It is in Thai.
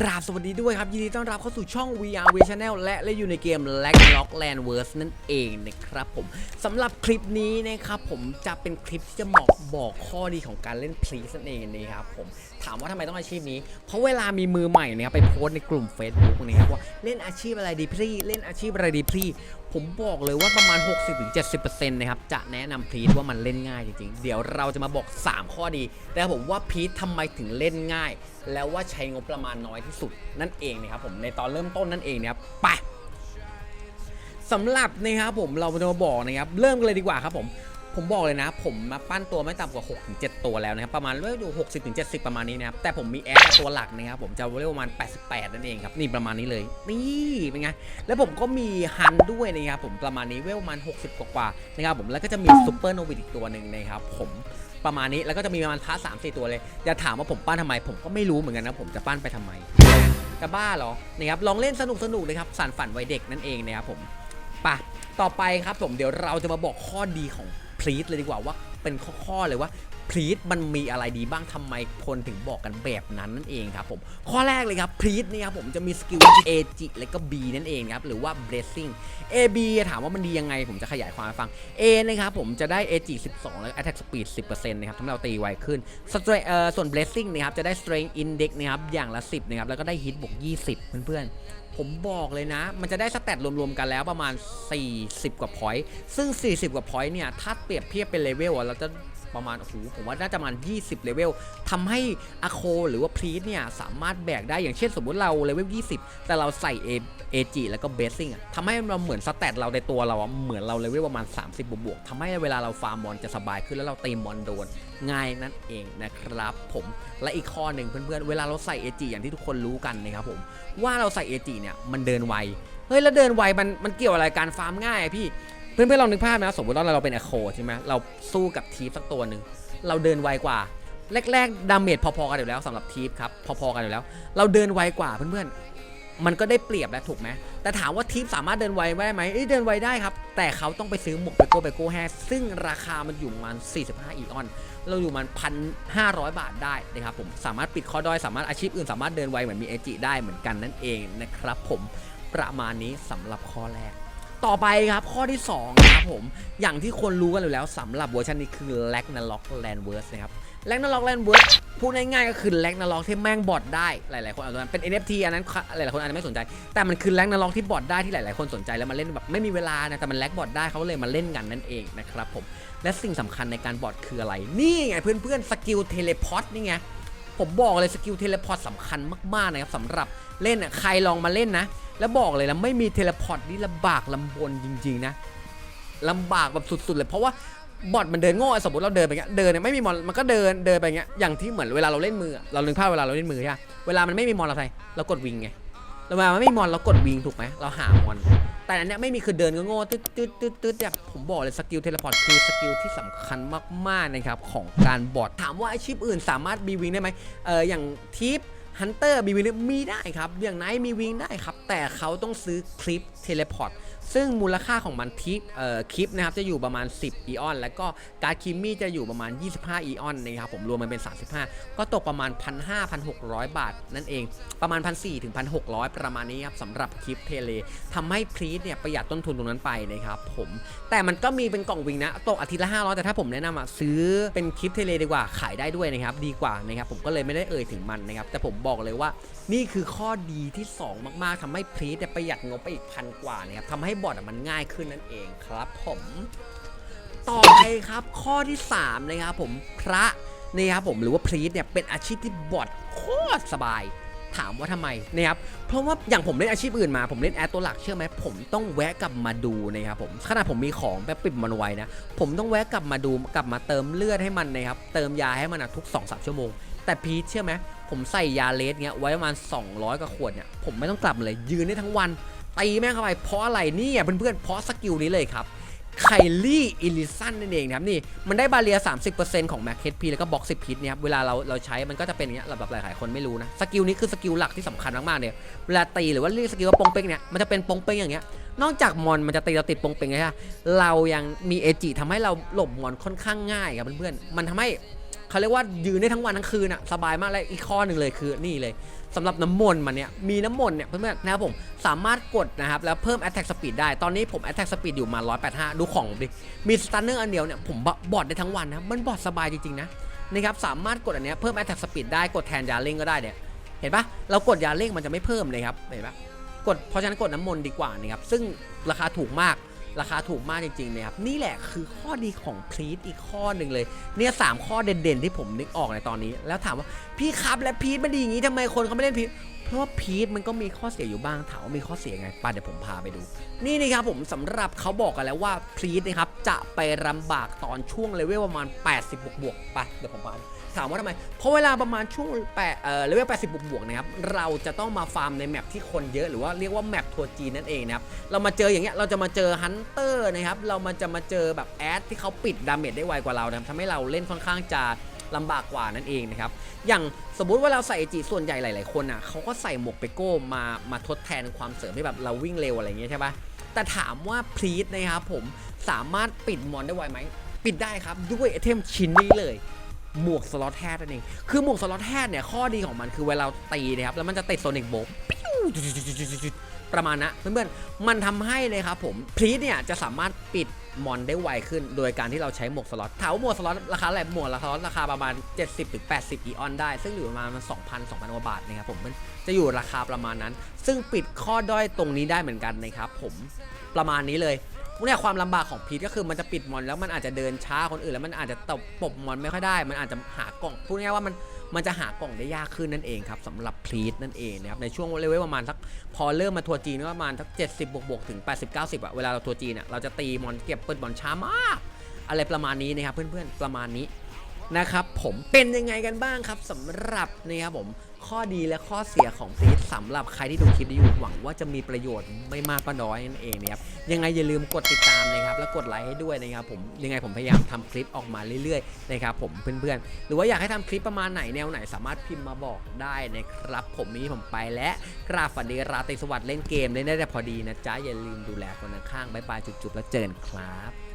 กราบสวัสดีด้วยครับ ยินดีต้อนรับเข้าสู่ช่อง VR v Channel และเล่นอยู่ในเกม l a g l o c k Land w o r s นั่นเองนะครับผมสำหรับคลิปนี้นะครับผมจะเป็นคลิปที่จะบอกบอกข้อดีของการเล่นพลีสนั่นเองนะครับผม ถามว่าทำไมต้องอาชีพนี้ เพราะเวลามีมือใหม่เนะครับไปโพสในกลุ่ม Facebook นะครับว่าเล่นอาชีพอะไรดีพี่เล่นอาชีพอะไรดีพี่ผมบอกเลยว่าประมาณ 60-70%นะครับจะแนะนำพีสว่ามันเล่นง่ายจริงๆ เดี๋ยวเราจะมาบอก 3 ข้อดีแต่ผมว่าพีสทำไมถึงเล่นง่าย แล้วว่าใช้งบประมาณน้อยที่สุดนั่นเองนะครับผมในตอนเริ่มต้นนั่นเองนะครับไปสำหรับนะครับผมเราจะมาบอกนะครับเริ่มกันเลยดีกว่าครับผม ผมบอกเลยนะ ผมมาปั้นตัวไม่ต่ำกว่า6ถึง7ตัวแล้วนะครับ ประมาณเรื่องอยู่60ถึง70ประมาณนี้นะครับ แต่ผมมีแอดตัวหลักนะครับ ผมจะเรียกประมาณ 88 นั่นเองครับ นี่ประมาณนี้เลย นี่เป็นไง แล้วผมก็มีฮันด้วยนะครับ ผมประมาณนี้เวลประมาณ 60 กว่าๆนะครับ ผม แล้วก็จะมีซูเปอร์โนวิดอีกตัวหนึ่งนะครับ ผมประมาณนี้ แล้วก็จะมีประมาณพาร์ทสามสี่ตัวเลย อย่าถามว่าผมปั้นทำไม ผมก็ไม่รู้เหมือนกันนะผมจะปั้นไปทำไม จะบ้าเหรอ นะครับ ลองเล่นสนุกสนุกเลยครับสารฝันวัยเด็กนั่นเองนะครับผมปะต่อไปครับผม เดี๋ยวเราจะมาบอกข้อดีของ ลีทเลยดีกว่าว่าเป็นข้อๆเลยว่าพลีทมันมีอะไรดีบ้างทำไมคนถึงบอกกันแบบนั้นนั่นเองครับผมข้อแรกเลยครับพลีทนี่ครับผมจะมีสกิล A G และก็ B นั่นเองครับหรือว่า blessing A B ถามว่ามันดียังไง ผมจะขยายความให้ฟัง A นะครับผมจะได้ A G 12 แล้วก็ attack speed 10%นะครับทำให้เราตีไวขึ้นส่วน blessing นะครับจะได้ strength index นะครับอย่างละ 10นะครับแล้วก็ได้ hit บวก20 เพื่อนๆ ผมบอกเลยนะ มันจะได้สแตทรวมๆกันแล้วประมาณ 40 กว่า point ซึ่ง 40 กว่า point เนี่ยถ้าเปรียบเทียบเป็นเลเวลเราจะ ประมาณโอ้โหผมว่าน่าจะประมาณ 20 เลเวลทำให้อะโคหรือว่าพลีทเนี่ยสามารถแบกได้อย่างเช่นสมมุติเราเลเวล 20 แต่เราใส่ A AG แล้วก็เบสซิ่งอะทำให้เราเหมือนสแตทเราในตัวเราอะเหมือนเราเลเวลประมาณ 30 บวกๆทำให้เวลาเราฟาร์มมอนจะสบายขึ้นแล้วเราตีมอนโดนง่ายนั่นเองนะครับผมและอีกข้อหนึ่งเพื่อนๆเวลาเราใส่ AG อย่างที่ทุกคนรู้กันนะครับผมว่าเราใส่ AG เนี่ยมันเดินไวเฮ้ยแล้วเดินไวมันมันเกี่ยวอะไรการฟาร์มง่ายพี่ เพื่อนๆลองนึกภาพนะสมมติว่าเราเป็นอโคใช่ไหมเราสู้กับทีฟสักตัวหนึ่งเราเดินไวกว่าแรกๆดาเมจพอๆกันอยู่แล้วสำหรับทีฟครับพอๆกันอยู่แล้ว เราเดินไวกว่าเพื่อนๆมันก็ได้เปรียบแล้วถูกไหมแต่ถามว่าทีฟสามารถเดินไวได้ไหมเดินไวได้ครับ แต่เขาต้องไปซื้อหมวกเบโก้เบโก้แฮซึ่งราคามันอยู่ประมาณ45อีออน เราอยู่มันพันห้าร้อยบาทได้นะครับผมสามารถปิดข้อด้อยสามารถอาชีพอื่นสามารถเดินไวเหมือนมีเอจิได้เหมือนกันนั่นเองนะครับผมประมาณนี้สำหรับข้อแรก ต่อไปครับข้อที่2นะครับผม อย่างที่คนรู้กันอยู่แล้วสำหรับเวอร์ชันนี้คือ l a g n a r o k Landverse นะครับ l a g n a r o k Landverse พูดง่ายๆก็คือ l a g n a r o k ที่แม่งบอทได้หลายๆคนอาจจะเป็น NFT อันนั้นหลายๆคนอาจจะไม่สนใจ แต่มันคือ l a g n a r o k ที่บอทได้ที่หลายๆคนสนใจแล้วมาเล่นแบบไม่มีเวลานะแต่มันแลกบอทได้เขาเลยมาเล่นกันนั่นเองนะครับผมและสิ่งสำคัญในการบอทคืออะไรนี่ไงเพื่อนๆสกิลเทเลพอร์ตนี่ไงผมบอกเลยสกิลเทเลพอร์ตสำคัญมากๆนะครับสำหรับเล่นใครลองมาเล่นนะ แล้วบอกเลยนะไม่มีเทเลพอร์ตนี่ลำบากลำบนจริง ๆ นะลำบากแบบสุด ๆ เลย เพราะว่าบอทมันเดินโง่อสมมติเราเดินไปเงี้ยเดินเนี่ยไม่มีมอนมันก็เดินเดินไปเงี้ยอย่างที่เหมือนเวลาเราเล่นมือเราลึกภาพเวลาเราเล่นมือใช่ปะเวลามันไม่มีมอนเราใส่เรากดวิงไงแล้วเวลามันไม่มีมอนเรากดวิงถูกไหมเราหามอน แต่อันเนี้ยไม่มีคือเดินก็โง่ตึ๊ดตึ๊ดตึ๊ดตึ๊ดเนี่ยผมบอกเลยสกิลเทเลพอร์ตคือสกิลที่สำคัญมากๆนะครับของการบอทถามว่าอาชีพอื่นสามารถมีวิงได้ไหมเอออย่างทิป ฮันเตอร์มีวิงมีได้ครับ อย่างไนมีวิงได้ครับ แต่เขาต้องซื้อคลิปเทเลพอร์ต ซึ่งมูลค่าของมันทิปคลิปนะครับจะอยู่ประมาณ 10 อีออน แล้วก็การ์ดคิมมี่จะอยู่ประมาณ 25 อีออนนะครับผมรวมมันเป็น 35 ก็ตกประมาณ 1,500-1,600 บาท นั่นเองประมาณ 1,400ถึง1,600 ประมาณนี้ครับสำหรับคลิปเทเลทำให้พลีทเนี่ยประหยัดต้นทุนตรงนั้นไปนะครับผมแต่มันก็มีเป็นกล่องวิงนะตกอาทิตย์ละ 500 แต่ถ้าผมแนะนำอะซื้อเป็นคลิปเทเลดีกว่าขายได้ด้วยนะครับดีกว่านะครับผมก็เลยไม่ได้เอ่ยถึงมันนะครับแต่ผมบอกเลยว่านี่คือข้อดีที่ 2 มากๆทำให้พลีทเนี่ยประหยัดงบไปอีกพันกว่านะครับทำให้บอร์ดมันง่ายขึ้นนั่นเองครับผมต่อไปครับข้อที่3นะครับผมพระนะครับผมหรือว่าพลีทเนี่ยเป็นอาชีพที่บอดโคตรสบาย ถามว่าทำไมนะครับเพราะว่าอย่างผมเล่นอาชีพอื่นมาผมเล่นแอดตัวหลักเชื่อไหมผมต้องแวะกลับมาดูนะครับผมขนาดผมมีของแบบปิดมันไว้นะผมต้องแวะกลับมาดูกลับมาเติมเลือดให้มันนะครับเติมยาให้มันอะทุก2อสชั่วโมง แต่พีชเชื่อไหมผมใส่ยาเลสเงี้ยไว้ประมาณ200กว่าขวดเนี่ยผมไม่ต้องกลับเลยยืนได้ทั้งวัน ตีแม่งเข้าไปเพราะอะไรนี่อะเพื่อนๆเพราะสกิลนี้เลยครับไคลี่อิลิสันนั่นเองนะครับนี่มันได้บาเรีย 30%ของแม็กเคพีแล้วก็บ็อกซิพิทเนี่ยครับเวลาเราเราใช้มันก็จะเป็นอย่างเงี้ยแบบหลายๆคนไม่รู้นะสกิลนี้คือสกิลหลักที่สำคัญมากๆเนี่ยเวลาตีหรือว่าเรียกสกิลว่าปงเป้งเนี่ยมันจะเป็นปงเป้งอย่างเงี้ยนอกจากมอนมันจะตีเราติดปงเป้งไงฮะเรายังมีเอจิทำให้เราหลบมอนค่อนข้างง่ายครับเพื่อนๆมันทำให้เขาเรียกว่ายืนได้ทั้งวันทั้งคืนอะสบายมากและอีกข้อหนึ่งเลยคือนี่เลย สำหรับน้ำมนต์มันเนี่ยมีน้ำมนต์เนี่ยเพื่อนๆนะครับผมสามารถกดนะครับแล้วเพิ่ม attack speed ได้ตอนนี้ผม attack speed อยู่มา 185 ดูของผมดิมี stunner อันเดียวเนี่ยผมบอดได้ทั้งวันนะมันบอดสบายจริงๆนะนะครับสามารถกดอันเนี้ยเพิ่ม attack speed ได้กดแทนยาเล่งก็ได้เนี่ยเห็นปะเรากดยาเล่งมันจะไม่เพิ่มเลยครับเห็นปะกดเพราะฉะนั้นกดน้ำมนต์ดีกว่านะครับซึ่งราคาถูกมาก ราคาถูกมากจริงๆนะครับนี่แหละคือข้อดีของพลีทอีกข้อหนึ่งเลยเนี่ยสามข้อเด่นๆที่ผมนึกออกในตอนนี้ แล้วถามว่าพี่ครับและพีทมันดีอย่างนี้ทำไมคนเขาไม่เล่นพีทเพราะว่าพีทมันก็มีข้อเสียอยู่บ้างถามว่ามีข้อเสียไงไป้าเดี๋ยวผมพาไปดู นี่นะครับผมสำหรับเขาบอกกันแล้วว่าพีทนะครับจะไปลำบากตอนช่วงเลเวลประมาณ 80 บวกบวกๆไปเดี๋ยวผมพา ถามว่าทำไม เพราะเวลาประมาณช่วงแปดเอ่อเลเวล80บวกบวกๆนะครับ เราจะต้องมาฟาร์มในแมปที่คนเยอะหรือว่าเรียกว่าแมปทัวร์จีนนั่นเองนะครับ เรามาเจออย่างเงี้ย เราจะมาเจอฮันเตอร์นะครับ เรามาจะมาเจอแบบแอดที่เขาปิดดาเมจได้ไวกว่าเรานะครับทำให้เราเล่นค่อนข้างจะลำบากกว่านั่นเองนะครับ อย่างสมมุติว่าเราใส่จีส่วนใหญ่หลาย ๆ คนอะเขาก็ใส่หมวกเปโก้มามาทดแทนความเสริมที่แบบเราวิ่งเร็วอะไรเงี้ยใช่ปะแต่ถามว่าพีทนะครับผมสามารถปิดมอนได้ไวไหมปิดได้ครับด้วยไอเทมชิ้นนี้เลย หมวกสล็อตแฮดนั่นเอง คือหมวกสล็อตแฮดเนี่ยข้อดีของมันคือเวลาตีนะครับ แล้วมันจะติดโซนิกโบประมาณนะเพื่อนๆ มันทำให้เลยครับผมพลีทเนี่ยจะสามารถปิดมอนได้ไวขึ้น โดยการที่เราใช้หมวกสล็อตถามว่าหมวกสล็อตราคาอะไรหมวกสล็อตราคาประมาณ 70-80 อีออนได้ ซึ่งอยู่ประมาณ2,000 2,000กว่าบาทนะครับผมมันจะอยู่ราคาประมาณนั้น ซึ่งปิดข้อด้อยตรงนี้ได้เหมือนกันนะครับผมประมาณนี้เลย เนี่ยความลำบากของพีทก็คือมันจะปิดมอนแล้วมันอาจจะเดินช้าคนอื่นแล้วมันอาจจะตบปบมอนไม่ค่อยได้ มันอาจจะหากล่องพูดง่ายว่ามันมันจะหากล่องได้ยากขึ้นนั่นเองครับสำหรับพีทนั่นเองนะครับในช่วงเลเวลประมาณสักพอเริ่มมาทัวร์จีนก็ประมาณสัก 70 บวกบวกถึง 80 90อะเวลาเราทัวร์จีนอะเราจะตีมอนเก็บเปิดบอลช้ามากอะไรประมาณนี้นะครับเพื่อนๆประมาณนี้นะครับผมเป็นยังไงกันบ้างครับสำหรับนะครับผม ข้อดีและข้อเสียของพลีทสำหรับใครที่ดูคลิปนี้อยู่หวังว่าจะมีประโยชน์ไม่มากก็น้อยนั่นเองนะครับยังไงอย่าลืมกดติดตามนะครับแล้วกดไลค์ให้ด้วยนะครับผมยังไงผมพยายามทำคลิปออกมาเรื่อยๆนะครับผมเพื่อนๆ หรือว่าอยากให้ทำคลิปประมาณไหนแนวไหนสามารถพิมพ์มาบอกได้นะครับ ผมนี้ผมไปและกราบฝันดีราตรีสวัสดิ์เล่นเกมได้ได้แต่พอดีนะจ๊ะอย่าลืมดูแลคนข้างๆบายบายจุ๊บๆแล้วเจอกันครับ